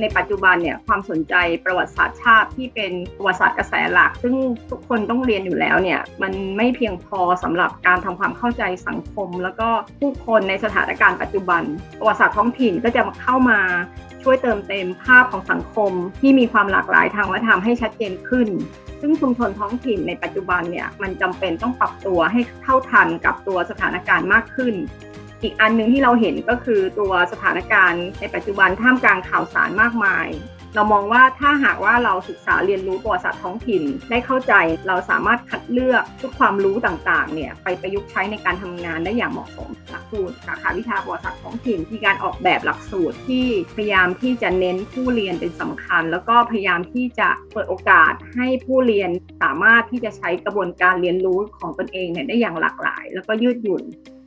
ในปัจจุบันเนี่ยความสนใจประวัติศาสตร์ชาติที่เป็นประวัติศาสตร์กระแสหลัก ซึ่งทุกคนต้องเรียนอยู่แล้วเนี่ยมันไม่เพียงพอสำหรับการทำความเข้าใจสังคม แล้วก็ผู้คนในสถานการณ์ปัจจุบัน ประวัติศาสตร์ท้องถิ่นก็จะมาเข้ามาช่วยเติมเต็มภาพของสังคมที่มีความหลากหลายทางวัฒนธรรมให้ชัดเจนขึ้น ซึ่งชุมชนท้องถิ่นในปัจจุบันเนี่ยมันจำเป็นต้องปรับตัวให้เท่าทันกับตัวสถานการณ์มากขึ้น อีกอันหนึ่งที่เราเห็นก็คือตัวสถานการณ์ในปัจจุบันท่ามกลางข่าวสารมากมาย เรามองว่าถ้าหากว่าเราศึกษาเรียนรู้ประวัติศาสตร์ท้องถิ่นได้เข้าใจ เราสามารถคัดเลือกทุกความรู้ต่างๆเนี่ยไปประยุกต์ใช้ในการทำงานได้อย่างเหมาะสมหลักสูตรสาขาวิชาประวัติศาสตร์ท้องถิ่นมีการออกแบบหลักสูตรที่พยายามที่จะเน้นผู้เรียนเป็นสำคัญ แล้วก็พยายามที่จะเปิดโอกาสให้ผู้เรียนสามารถที่จะใช้กระบวนการเรียนรู้ของตนเองเนี่ยได้อย่างหลากหลาย แล้วก็ยืดหยุ่น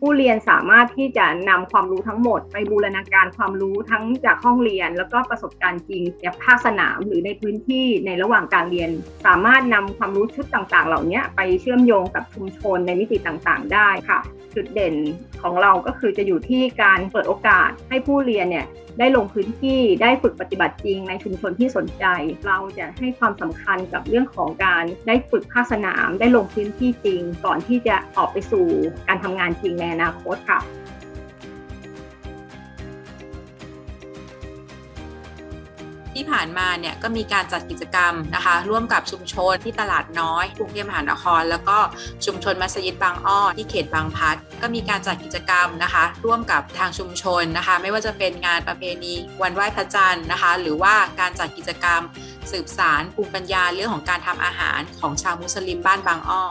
ผู้เรียนสามารถที่จะนำความรู้ทั้งหมด ไปบูรณาการความรู้ทั้งจากห้องเรียน แล้วก็ประสบการณ์จริงจากภาคสนามหรือในพื้นที่ในระหว่างการเรียน สามารถนำความรู้ชุดต่างๆ เหล่านี้ไปเชื่อมโยงกับชุมชนในมิติต่างๆ ได้ค่ะ จุดเด่นของเราก็คือจะอยู่ที่การเปิดโอกาสให้ผู้เรียนเนี่ยได้ลงพื้นที่ได้ฝึกปฏิบัติจริงในชุมชนที่สนใจ เราจะให้ความสำคัญกับเรื่องของการได้ฝึกภาคสนาม ได้ลงพื้นที่จริง ก่อนที่จะออกไปสู่การทำงานจริงในอนาคตค่ะที่ผ่านมาเนี่ยก็มีการจัดกิจกรรมนะคะ ร่วมกับชุมชนที่ตลาดน้อยกรุงเทพมหานคร แล้วก็ชุมชนมัสยิดบางอ้อที่เขตบางพัดก็มีการจัดกิจกรรมนะคะ ร่วมกับทางชุมชนนะคะ ไม่ว่าจะเป็นงานประเพณีวันไหว้พระจันทร์นะคะ หรือว่าการจัดกิจกรรมสืบสารภูมิปัญญาเรื่องของการทำอาหารของชาวมุสลิมบ้านบางอ้อ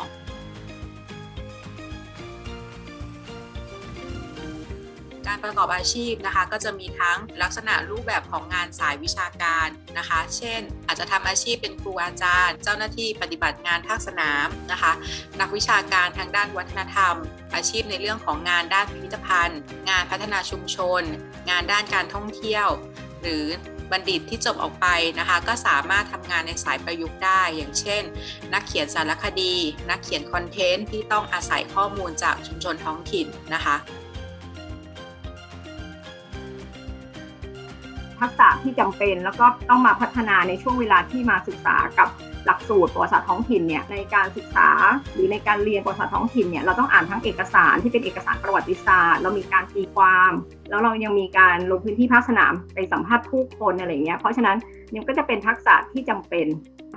การประกอบอาชีพนะคะ ก็จะมีทั้งลักษณะรูปแบบของงานสายวิชาการนะคะ เช่น อาจจะทำอาชีพเป็นครูอาจารย์ เจ้าหน้าที่ปฏิบัติงานภาคสนามนะคะ นักวิชาการทางด้านวัฒนธรรม อาชีพในเรื่องของงานด้านพิพิธภัณฑ์ งานพัฒนาชุมชน งานด้านการท่องเที่ยว หรือบัณฑิตที่จบออกไปนะคะ ก็สามารถทำงานในสายประยุกต์ได้ อย่างเช่น นักเขียนสารคดี นักเขียนคอนเทนต์ที่ต้องอาศัยข้อมูลจากชุมชนท้องถิ่นนะคะ ทักษะที่จำเป็น แล้วก็ต้องมาพัฒนาในช่วงเวลาที่มาศึกษากับ หลักสูตรประวัติศาสตร์ท้องถิ่นเนี่ยในการศึกษาหรือในการเรียนประวัติศาสตร์ท้องถิ่นเนี่ยเราต้องอ่านทั้งเอกสารที่เป็นเอกสารประวัติศาสตร์ เรามีการตีความ แล้วเรายังมีการลงพื้นที่ภาคสนามไปสัมภาษณ์ผู้คนอะไรเงี้ยเพราะฉะนั้นเนี่ยก็จะเป็นทักษะที่จำเป็น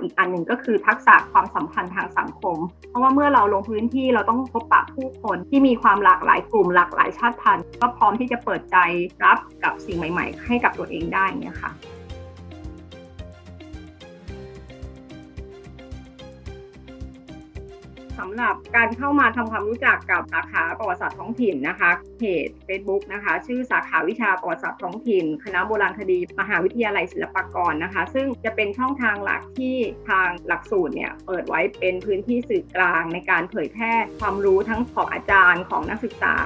อีกอันหนึ่งก็คือทักษะความสัมพันธ์ทางสังคม เพราะว่าเมื่อเราลงพื้นที่เราต้องพบปะผู้คนที่มีความหลากหลายกลุ่มหลากหลายชาติพันธุ์ ก็พร้อมที่จะเปิดใจรับกับสิ่งใหม่ ๆ ให้กับตัวเองได้เนี่ยค่ะ สำหรับการเข้ามาทำความรู้จักกับสาขาประวัติศาสตร์ท้องถิ่นนะคะเพจ Facebook นะคะ ชื่อสาขาวิชาประวัติศาสตร์ท้องถิ่น คณะโบราณคดี มหาวิทยาลัยศิลปากรนะคะ ซึ่งจะเป็นช่องทางหลักที่ทางหลักสูตรเนี่ยเปิดไว้เป็นพื้นที่สื่อกลางในการเผยแพร่ความรู้ทั้งของอาจารย์ของนักศึกษา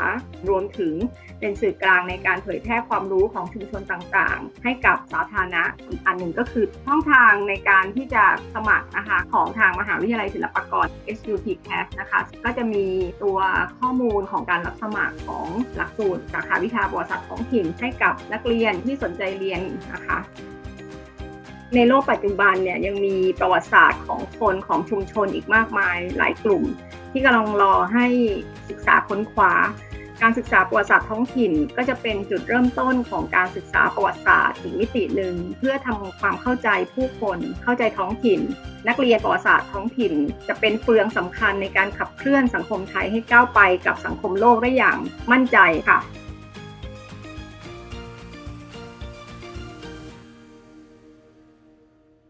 รวมถึงเป็นสื่อกลางในการเผยแพร่ความรู้ของชุมชนต่างๆ ให้กับสาธารณะอีกอันหนึ่งก็คือช่องทางในการที่จะสมัครนะคะของทางมหาวิทยาลัยศิลปากร SUT CAS นะคะ ก็จะมีตัวข้อมูลของการรับสมัครของหลักสูตรสาขาวิชาประวัติศาสตร์ท้องถิ่นให้กับนักเรียนที่สนใจเรียนนะคะในโลกปัจจุบันเนี่ยยังมีประวัติศาสตร์ของคนของชุมชนอีกมากมายหลายกลุ่ม ที่กำลังรอให้ศึกษาค้นคว้า การศึกษาประวัติศาสตร์ท้องถิ่น ก็จะเป็นจุดเริ่มต้นของการศึกษาประวัติศาสตร์อีกมิติหนึ่งเพื่อทำความเข้าใจผู้คนเข้าใจท้องถิ่น นักเรียนประวัติศาสตร์ท้องถิ่น จะเป็นเฟืองสำคัญในการขับเคลื่อนสังคมไทยให้ก้าวไปกับสังคมโลกได้อย่างมั่นใจค่ะ